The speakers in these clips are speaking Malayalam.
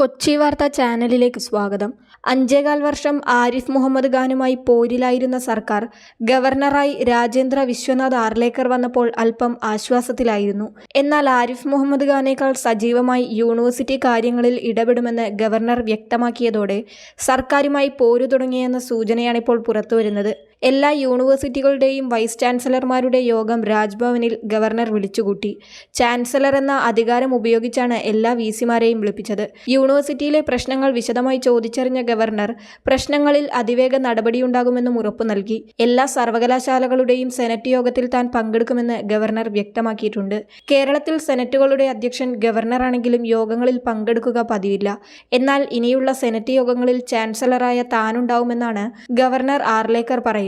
കൊച്ചി വാർത്താ ചാനലിലേക്ക് സ്വാഗതം. അഞ്ചേകാൽ വർഷം ആരിഫ് മുഹമ്മദ് ഖാനുമായി പോരിലായിരുന്ന സർക്കാർ ഗവർണറായി രാജേന്ദ്ര വിശ്വനാഥ് ആർലേക്കർ വന്നപ്പോൾ അല്പം ആശ്വാസത്തിലായിരുന്നു. എന്നാൽ ആരിഫ് മുഹമ്മദ് ഖാനേക്കാൾ സജീവമായി യൂണിവേഴ്സിറ്റി കാര്യങ്ങളിൽ ഇടപെടുമെന്ന് ഗവർണർ വ്യക്തമാക്കിയതോടെ സർക്കാരുമായി പോരു തുടങ്ങിയെന്ന സൂചനയാണിപ്പോൾ പുറത്തുവരുന്നത്. എല്ലാ യൂണിവേഴ്സിറ്റികളുടെയും വൈസ് ചാൻസലർമാരുടെ യോഗം രാജ്ഭവനിൽ ഗവർണർ വിളിച്ചുകൂട്ടി. ചാൻസലർ എന്ന അധികാരം ഉപയോഗിച്ചാണ് എല്ലാ വി സിമാരെയും വിളിപ്പിച്ചത്. യൂണിവേഴ്സിറ്റിയിലെ പ്രശ്നങ്ങൾ വിശദമായി ചോദിച്ചറിഞ്ഞ ഗവർണർ പ്രശ്നങ്ങളിൽ അതിവേഗ നടപടിയുണ്ടാകുമെന്നും ഉറപ്പു നൽകി. എല്ലാ സർവകലാശാലകളുടെയും സെനറ്റ് യോഗത്തിൽ താൻ പങ്കെടുക്കുമെന്ന് ഗവർണർ വ്യക്തമാക്കിയിട്ടുണ്ട്. കേരളത്തിൽ സെനറ്റുകളുടെ അധ്യക്ഷൻ ഗവർണറാണെങ്കിലും യോഗങ്ങളിൽ പങ്കെടുക്കുക പതിവില്ല. എന്നാൽ ഇനിയുള്ള സെനറ്റ് യോഗങ്ങളിൽ ചാൻസലറായ താനുണ്ടാവുമെന്നാണ് ഗവർണർ ആർലേക്കർ പറയുന്നത്.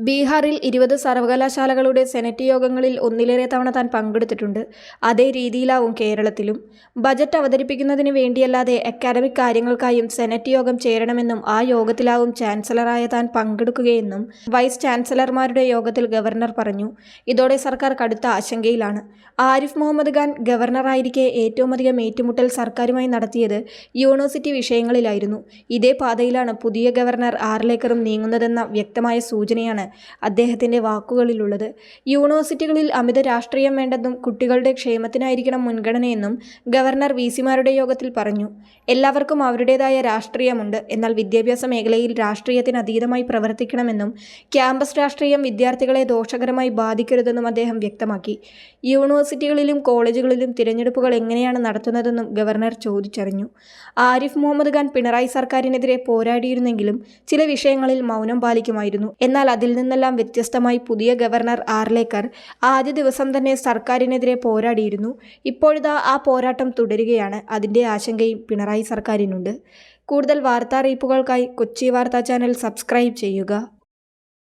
ബീഹാറിൽ ഇരുപത് സർവകലാശാലകളുടെ സെനറ്റ് യോഗങ്ങളിൽ ഒന്നിലേറെ തവണ താൻ പങ്കെടുത്തിട്ടുണ്ട്. അതേ രീതിയിലാവും കേരളത്തിലും. ബജറ്റ് അവതരിപ്പിക്കുന്നതിന് വേണ്ടിയല്ലാതെ അക്കാദമിക് കാര്യങ്ങൾക്കായും സെനറ്റ് യോഗം ചേരണമെന്നും ആ യോഗത്തിലാവും ചാൻസലറായ താൻ പങ്കെടുക്കുകയെന്നും വൈസ് ചാൻസലർമാരുടെ യോഗത്തിൽ ഗവർണർ പറഞ്ഞു. ഇതോടെ സർക്കാർ കടുത്ത ആശങ്കയിലാണ്. ആരിഫ് മുഹമ്മദ് ഖാൻ ഗവർണറായിരിക്കെ ഏറ്റവുമധികം ഏറ്റുമുട്ടൽ സർക്കാരുമായി നടത്തിയത് യൂണിവേഴ്സിറ്റി വിഷയങ്ങളിലായിരുന്നു. ഇതേ പാതയിലാണ് പുതിയ ഗവർണർ ആറിലേക്കറും നീങ്ങുന്നതെന്ന വ്യക്തമായ സൂചനയാണ് അദ്ദേഹത്തിന്റെ വാക്കുകളിലുള്ളത്. യൂണിവേഴ്സിറ്റികളിൽ അമിത രാഷ്ട്രീയം വേണ്ടെന്നും കുട്ടികളുടെ ക്ഷേമത്തിനായിരിക്കണം മുൻഗണനയെന്നും ഗവർണർ വി സിമാരുടെ യോഗത്തിൽ പറഞ്ഞു. എല്ലാവർക്കും അവരുടേതായ രാഷ്ട്രീയമുണ്ട്. എന്നാൽ വിദ്യാഭ്യാസ മേഖലയിൽ രാഷ്ട്രീയത്തിന് അതീതമായി പ്രവർത്തിക്കണമെന്നും ക്യാമ്പസ് രാഷ്ട്രീയം വിദ്യാർത്ഥികളെ ദോഷകരമായി ബാധിക്കരുതെന്നും അദ്ദേഹം വ്യക്തമാക്കി. യൂണിവേഴ്സിറ്റികളിലും കോളേജുകളിലും തിരഞ്ഞെടുപ്പുകൾ എങ്ങനെയാണ് നടത്തുന്നതെന്നും ഗവർണർ ചോദിച്ചറിഞ്ഞു. ആരിഫ് മുഹമ്മദ് ഖാൻ പിണറായി സർക്കാരിനെതിരെ പോരാടിയിരുന്നെങ്കിലും ചില വിഷയങ്ങളിൽ മൗനം പാലിക്കുമായിരുന്നു. എന്നാൽ അതിൽ നിന്നെല്ലാം വ്യത്യസ്തമായി പുതിയ ഗവർണർ ആർലേക്കർ ആദ്യ ദിവസം തന്നെ സർക്കാരിനെതിരെ പോരാടിയിരുന്നു. ഇപ്പോഴിതാ ആ പോരാട്ടം തുടരുകയാണ്. അതിന്റെ ആശങ്കയും പിണറായി സർക്കാരിനുണ്ട്. കൂടുതൽ വാർത്താ അറിയിപ്പുകൾക്കായി കൊച്ചി വാർത്താ ചാനൽ സബ്സ്ക്രൈബ് ചെയ്യുക.